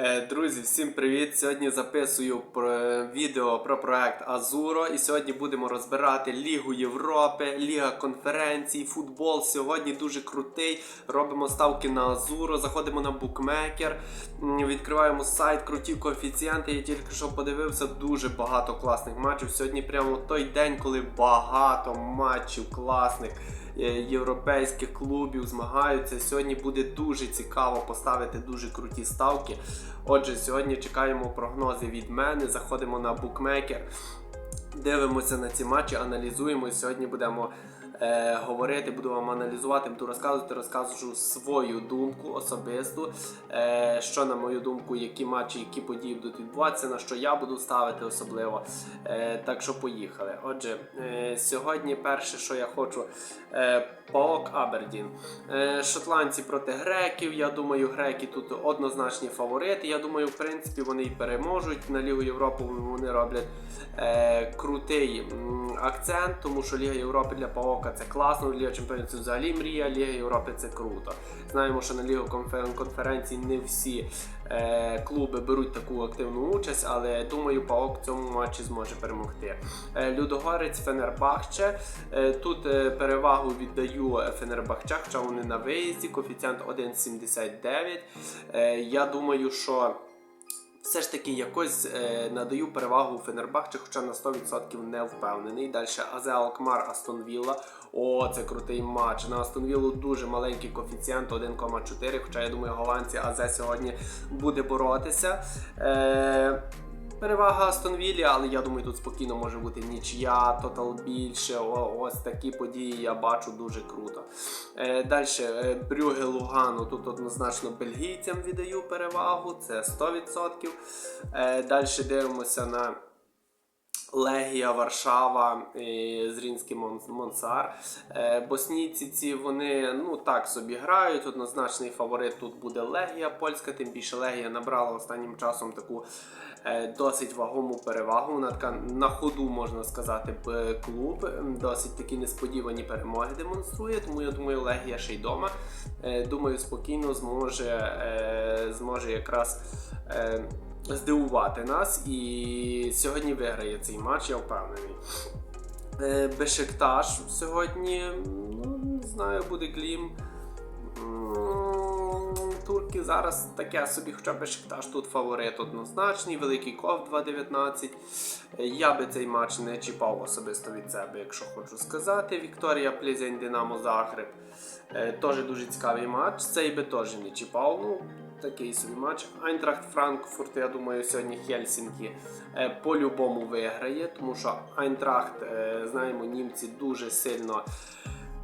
Е, Друзі, всім привіт! Сьогодні записую про відео про проект Азуро. І сьогодні будемо розбирати Лігу Європи, Ліга конференцій, футбол. Сьогодні дуже крутий. Робимо ставки на Азуро, заходимо на букмекер, відкриваємо сайт, круті коефіцієнти. Я тільки що подивився дуже багато класних матчів. Сьогодні прямо той день, коли багато матчів класних. Е, Європейських клубів змагаються. Сьогодні буде дуже цікаво поставити дуже круті ставки. Отже, сьогодні чекаємо прогнози від мене. Заходимо на букмекер, дивимося на ці матчі, аналізуємо. Сьогодні будемо е, говорити, буду вам аналізувати, буду розказувати, розкажу свою думку особисту. Е, що, на мою думку, які матчі, які події будуть відбуватися, на що я буду ставити особливо. Е, так що поїхали. Отже, е, сьогодні перше, що я хочу. Е, Паок Абердін. Е, Шотландці проти греків. Я думаю, греки тут однозначні фаворити. Я думаю, в принципі, вони і переможуть. На Лігу Європи вони роблять е, крутий акцент, тому що Ліга Європи для Паока це класно. Ліга Чемпіонів це взагалі мрія. Ліга Європи це круто. Знаємо, що на Лігу конференції не всі е, клуби беруть таку активну участь, але думаю, Паок в цьому матчі зможе перемогти. Е, Людогорець Фенербахче. Е, Тут е, перевагу віддаю Фенербахче, хоча вони на виїзді, коефіцієнт 1,79. Е, Я думаю, що все ж таки якось е, надаю перевагу Фенербахче, хоча на 100% не впевнений. Далі Азе Алкмар Астон Вілла. О, це крутий матч. На Астон Віллу дуже маленький коефіцієнт 1,4. Хоча я думаю, голландці Азе сьогодні буде боротися. Е, Перевага Астон Віллі, але я думаю, тут спокійно може бути нічия, тотал більше. О, ось такі події я бачу дуже круто. Е, Далі Брюге Лугану. Тут однозначно бельгійцям віддаю перевагу, це 100%. Е, Далі дивимося на. Легія, Варшава, е, Зрінський Монсар. Е, Боснійці ці вони ну так собі грають. Однозначний фаворит тут буде Легія польська, тим більше Легія набрала останнім часом таку е, досить вагому перевагу. Вона така на ходу, можна сказати, клуб. Досить такі несподівані перемоги демонструє. Тому я думаю, Легія ще й дома. Е, Думаю, спокійно зможе, е, зможе якраз. е, здивувати нас і сьогодні виграє цей матч, я впевнений. Е, Бешикташ сьогодні, ну, не знаю, буде Глім. Турки зараз таке собі, хоча Бешикташ тут фаворит однозначний, великий ков 2.19. Е, Я би цей матч не чіпав особисто від себе, якщо хочу сказати. Вікторія Плізень Динамо Загреб. Е, Теж дуже цікавий матч. Цей би теж не чіпав. Ну, такий собі матч. Айнтрахт Франкфурт, я думаю, сьогодні Хельсінкі е, по-любому виграє, тому що Айнтрахт, е, знаємо, німці дуже сильно.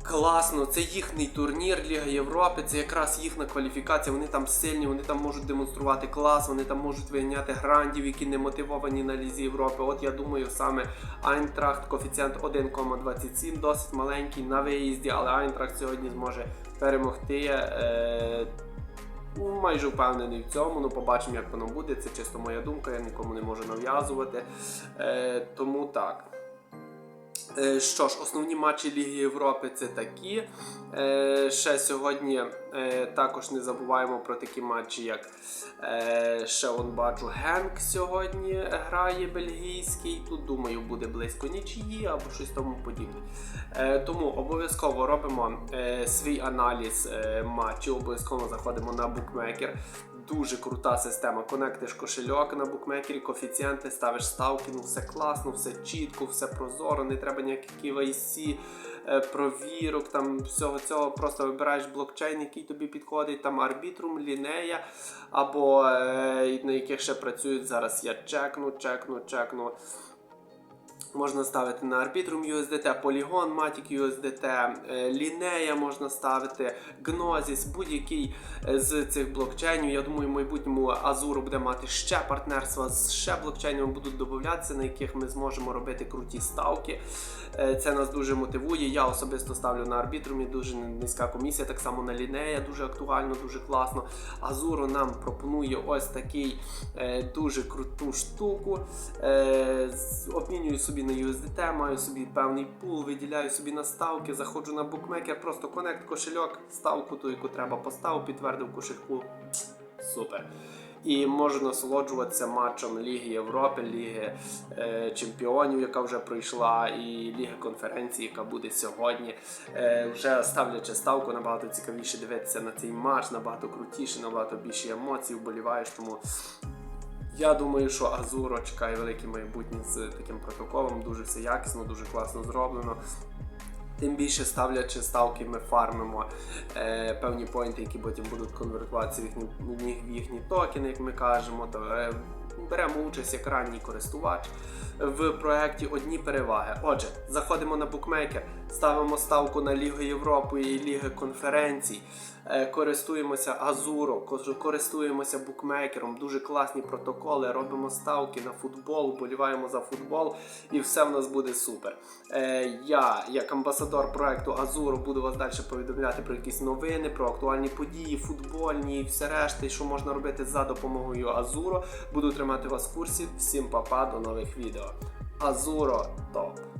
Класно, це їхній турнір Ліга Європи, це якраз їхня кваліфікація. Вони там сильні, вони там можуть демонструвати клас, вони там можуть виганяти грандів, які не мотивовані на Лізі Європи. От я думаю, саме Айнтрахт, коефіцієнт 1,27, досить маленький на виїзді, але Айнтрахт сьогодні зможе перемогти. Е- Ну, майже впевнений в цьому, ну побачимо, як воно буде. Це чисто моя думка, я нікому не можу нав'язувати. Е, тому так. Е, Що ж, основні матчі Ліги Європи це такі. Е, ще сьогодні е, також не забуваємо про такі матчі, як ще он бачу Генк сьогодні грає бельгійський. Тут думаю, буде близько нічиї або щось тому подібне. Тому обов'язково робимо свій аналіз матчів, обов'язково заходимо на букмекер. Дуже крута система. Конектиш кошельок на букмекері, коефіцієнти, ставиш ставки, ну все класно, все чітко, все прозоро, не треба ніяких KYC, е, провірок, там всього цього. Просто вибираєш блокчейн, який тобі підходить, там арбітрум, лінея, або е, на яких ще працюють зараз. Я чекну, чекну, чекну. Можна ставити на Arbitrum USDT, Polygon, Matic USDT, Linea можна ставити, Gnosis, будь-який е, з цих блокчейнів. Я думаю, в майбутньому Azure буде мати ще партнерства з ще блокчейнами будуть додатися, на яких ми зможемо робити круті ставки. Е, Це нас дуже мотивує. Я особисто ставлю на Arbitrum, дуже низька комісія, так само на Linea, дуже актуально, дуже класно. Azure нам пропонує ось такий е, дуже круту штуку. Обмінюю собі на USDT, маю собі певний пул, виділяю собі на ставки, заходжу на букмекер, просто конект кошельок, ставку ту, яку треба поставив, підтвердив кошельку. Супер. і можу насолоджуватися матчем Ліги Європи, Ліги е, Чемпіонів, яка вже пройшла, і Ліги конференції, яка буде сьогодні. Е, вже ставлячи ставку, набагато цікавіше дивитися на цей матч, набагато крутіше, набагато більше емоцій вболіваєш. Тому я думаю, що Азуро чекає велике майбутнє з таким протоколом. Дуже все якісно, дуже класно зроблено. Тим більше ставлячи ставки, ми фармимо е, певні поінти, які потім будуть конвертуватися в їхні, в їхні токени, як ми кажемо. То, е, беремо участь як ранній користувач в проєкті одні переваги. Отже, заходимо на букмекер, ставимо ставку на Лігу Європи і Ліги конференцій, користуємося Азуро, користуємося букмекером, дуже класні протоколи, робимо ставки на футбол, боліваємо за футбол, і все в нас буде супер. Е, я, як амбасадор проекту Азуро, буду вас далі повідомляти про якісь новини, про актуальні події, футбольні і все решта, і що можна робити за допомогою Азуро. Буду тримати вас в курсі. Всім па-па, до нових відео. Азуро топ!